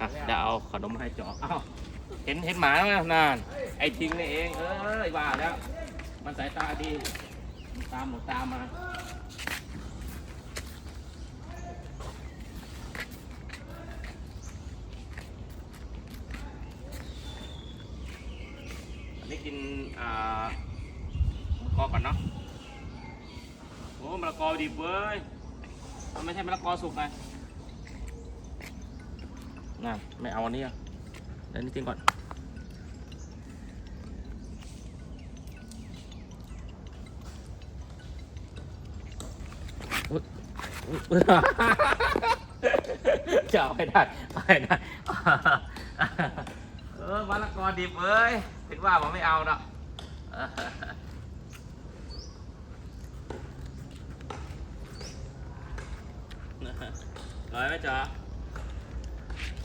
อะเดี๋ยวเอาขนมให้จออ้าวเห็นเห็นหมาไหมนาน ไอ้ทิ้งนี่เอง เออไอ้บ้าแล้ว มันสายตาดี ตามหนูตามมาอันนี้กินอ่ามะละกอก่อนเนาะโอ้มะละกอดิบเว้ยมันไม่ใช่มะละกอสุกไง น่ะไม่เอาอันนี้อะเดี๋ยวนี้ทิ้งก่อนอุ๊ยจะเอาไปได้ไปได้เออมะละกอดิบเอ้ยคิดว่าผมไม่เอาเนาะร้อยไหมจ๊ะ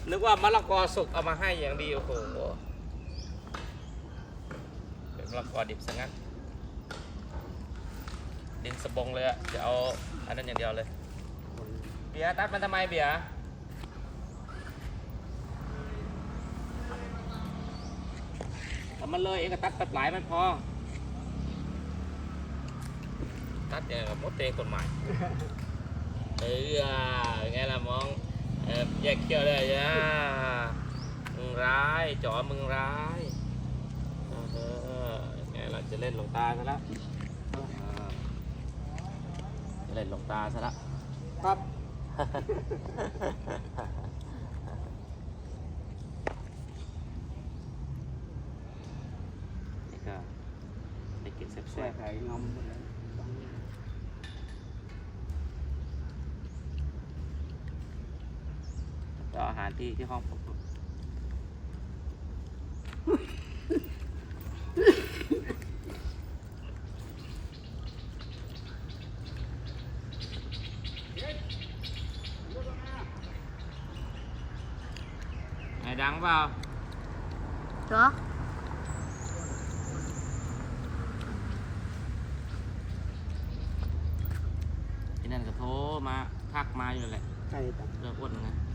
นึกว่ามะละกอสุกเอามาให้อย่างดีโอ้โหเป็นมะละกอดิบซะงั้น ดินสบงเลยอะจะเอาอันนั้นอย่างเดียวเลย เบียร์ตัดมันทำไมเบียร์แต่มันเลยเองก็ตัดตัดหลายมันพอ ตัดอย่างกับมดเตงต้นไม้เออไงล่ะมอง เออแยกเขี้ยวเลยจ้ามึงร้ายจ๋อมึงร้ายเออไงล่ะจะเล่นหลงตาซะแล้วเออจะเล่นหลงตาซะแล้วครับนี่ก็ได้กินแซ่แช่บไข่งอมหมดเลย ๆก็อาหารที่ที่ห้องผมไงดังเปล่าจ๊อไอ้นั่นก็โทรมาทักมาอยู่แหละไข่ตับเรื่องอ้วนไงโอ้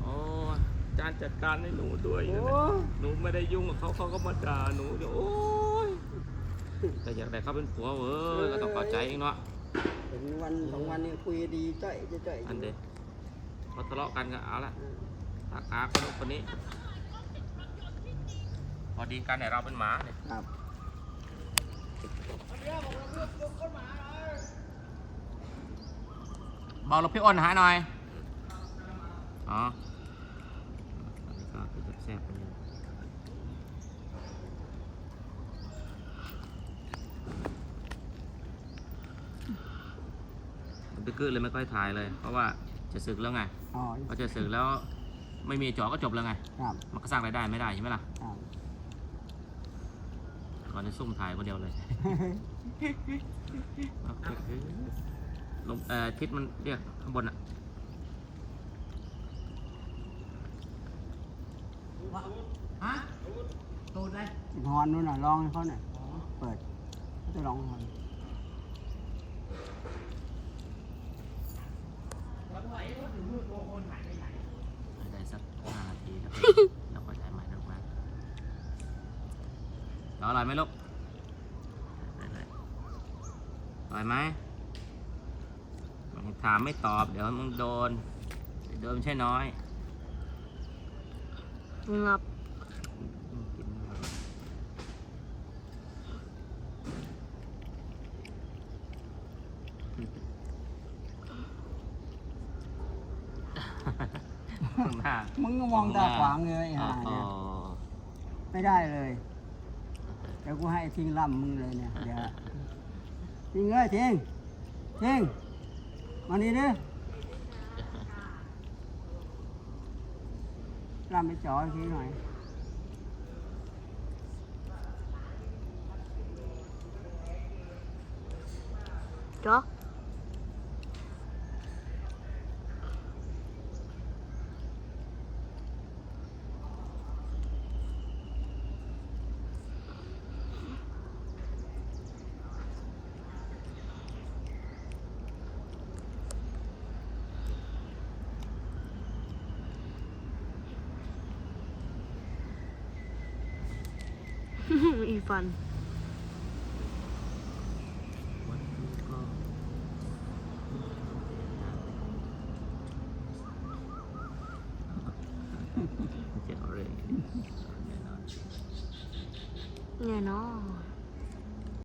โอ้อาจารย์จัดการให้หนูด้วยโหนะหนูไม่ได้ยุ่งกับเขาเขาก็มาด่าหนูเดี๋ยวโอ้ยแต่อยากได้เขาเป็นผัวเว้ยก็ต้องเข้าใจเองเนาะเห็นวันสองวันนี้คุยดีจ้อยจะจ้อยอันเดียพอทะเลาะกันก็เอาละทักอาคนนู้นคนนี้ พอดีกันเนี่ยเราเป็นหมาเนี่ยครับบอกเราพี่อ้นหาหน่อย อ๋ออันนี้ก็คือแซ่บๆกันอยู่ผมไปกึเลยไม่ค่อยถ่ายเลย เพราะว่าจะศึกแล้วไงอ๋อพอจะศึกแล้วไม่มีจอก็จบแล้วไงครับมันก็สร้างรายได้ไม่ได้ใช่ไหมล่ะครับก่อนจะซุ่มถ่ายคนเดียวเลยลงเอ่อทิศมันเรียกข้างบนอะ ฮะตูดเลยฮอนนู่นน่ะลองให้เขาหน่อยเปิดเขาจะลองฮอนได้สักห้านาทีแล้วแล้วก็ถ่ายใหม่นะลูกนะแล้วอร่อยไหมลูกได้เลยอร่อยไหมถามไม่ตอบเดี๋ยวมึงโดนเดี๋ยวโดนไม่ใช่น้อย งับกินไม่อร่อยข้างหน้ามึงก็มองตาขวางเลยไอ้อ๋อห่าอ๋อเนี่ยไม่ได้เลยเดี๋ยวกูให้ทิ้งล่ำมึงเลยเนี่ยเดี๋ยวทิ้งเลยทิ้งทิ้งมานี่ดิ ล่ำไปจ่อ อีกทีหน่อยจ๊ออีฟันวันนี้ก็เจ๋งเลยแน่นอนเนี่ยเนาะ